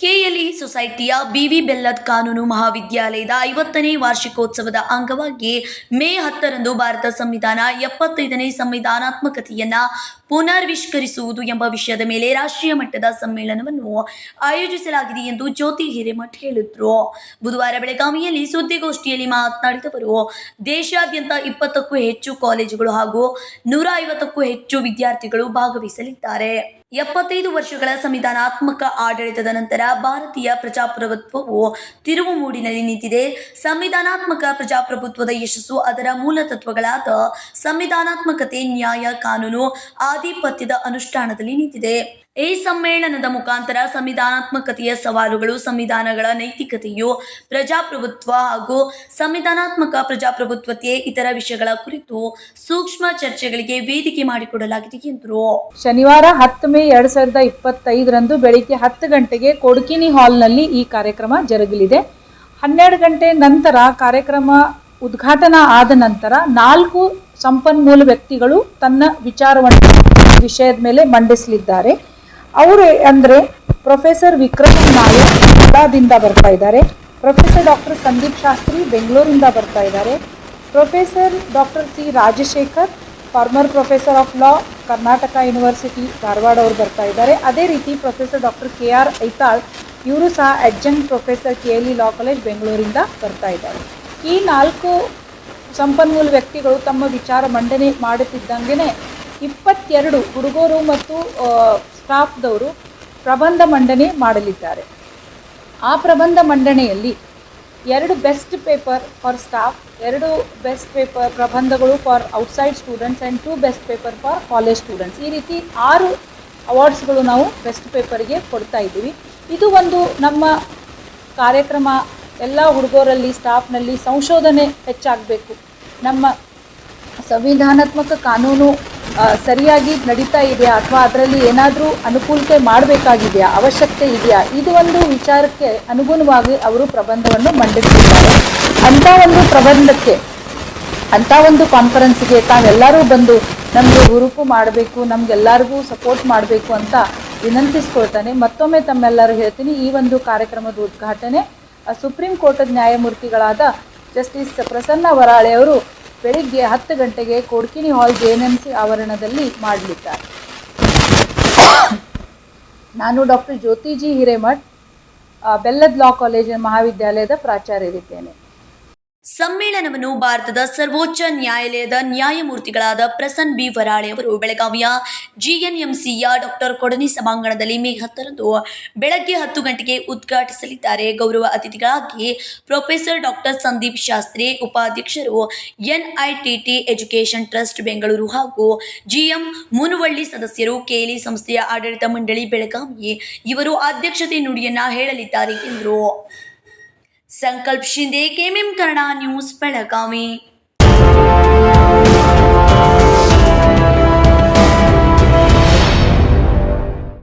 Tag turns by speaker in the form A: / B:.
A: KLE ಸೊಸೈಟಿಯ B V ಬೆಲ್ಲದ್ ಕಾನೂನು ಮಹಾವಿದ್ಯಾಲಯದ ಐವತ್ತನೇ ವಾರ್ಷಿಕೋತ್ಸವದ ಅಂಗವಾಗಿ ಮೇ ಹತ್ತರಂದು ಭಾರತ ಸಂವಿಧಾನ ಎಪ್ಪತ್ತೈದನೇ ಸಂವಿಧಾನಾತ್ಮಕತೆಯನ್ನ ಪುನರ್ವಿಷ್ಕರಿಸುವುದು ಎಂಬ ವಿಷಯದ ಮೇಲೆ ರಾಷ್ಟ್ರೀಯ ಮಟ್ಟದ ಸಮ್ಮೇಳನವನ್ನು ಆಯೋಜಿಸಲಾಗಿದೆ ಎಂದು ಜ್ಯೋತಿ ಹಿರೇಮಠ್ ಹೇಳಿದ್ರು. ಬುಧವಾರ ಬೆಳಗಾವಿಯಲ್ಲಿ ಸುದ್ದಿಗೋಷ್ಠಿಯಲ್ಲಿ ಮಾತನಾಡಿದವರು, ದೇಶಾದ್ಯಂತ ಇಪ್ಪತ್ತಕ್ಕೂ ಹೆಚ್ಚು ಕಾಲೇಜುಗಳು ಹಾಗೂ ನೂರ ಐವತ್ತಕ್ಕೂ ಹೆಚ್ಚು ವಿದ್ಯಾರ್ಥಿಗಳು ಭಾಗವಹಿಸಲಿದ್ದಾರೆ. ಎಪ್ಪತ್ತೈದು ವರ್ಷಗಳ ಸಂವಿಧಾನಾತ್ಮಕ ಆಡಳಿತದ ನಂತರ ಭಾರತೀಯ ಪ್ರಜಾಪ್ರಭುತ್ವವು ತಿರುವು ಮೂಡಿನಲ್ಲಿ ನಿಂತಿದೆ. ಸಂವಿಧಾನಾತ್ಮಕ ಪ್ರಜಾಪ್ರಭುತ್ವದ ಯಶಸ್ಸು ಅದರ ಮೂಲ ತತ್ವಗಳಾದ ಸಂವಿಧಾನಾತ್ಮಕತೆ, ನ್ಯಾಯ, ಕಾನೂನು, ಆಧಿಪತ್ಯದ ಅನುಷ್ಠಾನದಲ್ಲಿ ನಿಂತಿದೆ. ಈ ಸಮ್ಮೇಳನದ ಮುಖಾಂತರ ಸಂವಿಧಾನಾತ್ಮಕತೆಯ ಸವಾಲುಗಳು, ಸಂವಿಧಾನಗಳ ನೈತಿಕತೆಯು ಪ್ರಜಾಪ್ರಭುತ್ವ ಹಾಗೂ ಸಂವಿಧಾನಾತ್ಮಕ ಪ್ರಜಾಪ್ರಭುತ್ವತೆ ಇತರ ವಿಷಯಗಳ ಕುರಿತು ಸೂಕ್ಷ್ಮ ಚರ್ಚೆಗಳಿಗೆ ವೇದಿಕೆ ಮಾಡಿಕೊಡಲಾಗಿದೆ ಎಂದರು.
B: ಶನಿವಾರ ಹತ್ತು ಮೇ ಎರಡ್ ಸಾವಿರದ ಇಪ್ಪತ್ತೈದರಂದು ಬೆಳಿಗ್ಗೆ ಹತ್ತು ಗಂಟೆಗೆ ಕೊಡುಕಿನಿ ಹಾಲ್ನಲ್ಲಿ ಈ ಕಾರ್ಯಕ್ರಮ ಜರುಗಲಿದೆ. ಹನ್ನೆರಡು ಗಂಟೆ ನಂತರ ಕಾರ್ಯಕ್ರಮ ಉದ್ಘಾಟನಾ ಆದ ನಂತರ ನಾಲ್ಕು ಸಂಪನ್ಮೂಲ ವ್ಯಕ್ತಿಗಳು ತನ್ನ ವಿಚಾರವನ್ನು ವಿಷಯದ ಮೇಲೆ ಮಂಡಿಸಲಿದ್ದಾರೆ. ಅವರು ಅಂದರೆ ಪ್ರೊಫೆಸರ್ ವಿಕ್ರಮ್ ನಾಯಕ್ ಹುಡಾದಿಂದ ಬರ್ತಾ ಇದ್ದಾರೆ. ಪ್ರೊಫೆಸರ್ ಡಾಕ್ಟರ್ ಸಂದೀಪ್ ಶಾಸ್ತ್ರಿ ಬೆಂಗಳೂರಿಂದ ಬರ್ತಾ ಇದ್ದಾರೆ. Professor doctor C Rajashekhar, former professor of law, Karnataka university, Dharwad ಅವರು ಬರ್ತಾ ಇದ್ದಾರೆ. ಅದೇ ರೀತಿ professor doctor K R Aithal, ಇವರು ಸಹ adjunct professor K L E law college ಬೆಂಗಳೂರಿಂದ ಬರ್ತಾ ಇದ್ದಾರೆ. ಈ ನಾಲ್ಕು ಸಂಪನ್ಮೂಲ ವ್ಯಕ್ತಿಗಳು ತಮ್ಮ ವಿಚಾರ ಮಂಡನೆ ಮಾಡುತ್ತಿದ್ದಂಗೆ ಇಪ್ಪತ್ತೆರಡು ಹುಡುಗರು ಮತ್ತು ಸ್ಟಾಫ್ದವರು ಪ್ರಬಂಧ ಮಂಡನೆ ಮಾಡಲಿದ್ದಾರೆ. ಆ ಪ್ರಬಂಧ ಮಂಡನೆಯಲ್ಲಿ ಎರಡು ಬೆಸ್ಟ್ ಪೇಪರ್ ಫಾರ್ ಸ್ಟಾಫ್ ಎರಡು best paper ಪ್ರಬಂಧಗಳು for outside students and two best paper for college students ಈ ರೀತಿ ಆರು ಅವಾರ್ಡ್ಸ್ಗಳು ನಾವು ಬೆಸ್ಟ್ ಪೇಪರ್ಗೆ ಕೊಡ್ತಾ ಇದ್ದೀವಿ. ಇದು ಒಂದು ನಮ್ಮ ಕಾರ್ಯಕ್ರಮ, ಎಲ್ಲ ಹುಡುಗರಲ್ಲಿ ಸ್ಟಾಫ್ನಲ್ಲಿ ಸಂಶೋಧನೆ ಹೆಚ್ಚಾಗಬೇಕು. ನಮ್ಮ ಸಂವಿಧಾನಾತ್ಮಕ ಕಾನೂನು ಸರಿಯಾಗಿ ನಡೀತಾ ಇದೆಯಾ ಅಥವಾ ಅದರಲ್ಲಿ ಏನಾದರೂ ಅನುಕೂಲತೆ ಮಾಡಬೇಕಾಗಿದೆಯಾ? ಅವಶ್ಯಕತೆ ಇದೆಯಾ? ಇದು ಒಂದು ವಿಚಾರಕ್ಕೆ ಅನುಗುಣವಾಗಿ ಅವರು ಪ್ರಬಂಧವನ್ನು ಮಂಡಿಸಿದ್ದಾರೆ. ಅಂಥ ಒಂದು ಪ್ರಬಂಧಕ್ಕೆ, ಅಂಥ ಒಂದು ಕಾನ್ಫರೆನ್ಸ್ಗೆ ತಾವೆಲ್ಲರೂ ಬಂದು ನಮಗೆ ಹುರುಪು ಮಾಡಬೇಕು, ನಮಗೆಲ್ಲರಿಗೂ ಸಪೋರ್ಟ್ ಮಾಡಬೇಕು ಅಂತ ವಿನಂತಿಸ್ಕೊಳ್ತಾನೆ. ಮತ್ತೊಮ್ಮೆ ತಮ್ಮೆಲ್ಲರೂ ಹೇಳ್ತೀನಿ, ಈ ಒಂದು ಕಾರ್ಯಕ್ರಮದ ಉದ್ಘಾಟನೆ ಸುಪ್ರೀಂ ಕೋರ್ಟದ ನ್ಯಾಯಮೂರ್ತಿಗಳಾದ ಜಸ್ಟಿಸ್ ಪ್ರಸನ್ನ ವರಾಳೆ ಅವರು ಬೆಳಿಗ್ಗೆ ಹತ್ತು ಗಂಟೆಗೆ Kodkini hall J N M C ಆವರಣದಲ್ಲಿ ಮಾಡಲಿದ್ದಾರೆ. ನಾನು ಡಾಕ್ಟರ್ ಜ್ಯೋತಿಜಿ ಹಿರೇಮಠ್ ಬೆಲ್ಲದ್ ಲಾ ಕಾಲೇಜಿನ ಮಹಾವಿದ್ಯಾಲಯದ ಪ್ರಾಚಾರ್ಯರಿದ್ದೇನೆ.
A: ಸಮ್ಮೇಳನವನ್ನು ಭಾರತದ ಸರ್ವೋಚ್ಚ ನ್ಯಾಯಾಲಯದ ನ್ಯಾಯಮೂರ್ತಿಗಳಾದ ಪ್ರಸನ್ ಬಿ ವರಾಳೆ ಅವರು ಬೆಳಗಾವಿಯ ಜಿಎನ್ಎಂಸಿಯ ಡಾಕ್ಟರ್ ಕೊಡನಿ ಸಭಾಂಗಣದಲ್ಲಿ ಮೇ ಹತ್ತರಂದು ಬೆಳಗ್ಗೆ ಹತ್ತು ಗಂಟೆಗೆ ಉದ್ಘಾಟಿಸಲಿದ್ದಾರೆ. ಗೌರವ ಅತಿಥಿಗಳಾಗಿ ಪ್ರೊಫೆಸರ್ ಡಾಕ್ಟರ್ ಸಂದೀಪ್ ಶಾಸ್ತ್ರಿ, ಉಪಾಧ್ಯಕ್ಷರು ಎನ್ಐಟಿಟಿ ಎಜುಕೇಷನ್ ಟ್ರಸ್ಟ್ ಬೆಂಗಳೂರು ಹಾಗೂ ಜಿಎಂ ಮುನುವಳ್ಳಿ ಸದಸ್ಯರು ಕೆಎಲಿ ಸಂಸ್ಥೆಯ ಆಡಳಿತ ಮಂಡಳಿ ಬೆಳಗಾವಿ ಇವರು ಅಧ್ಯಕ್ಷತೆ ನುಡಿಯನ್ನ ಹೇಳಲಿದ್ದಾರೆ ಎಂದರು. संकल्प शिंदे के एम कर्णा न्यूज़ बेळगावी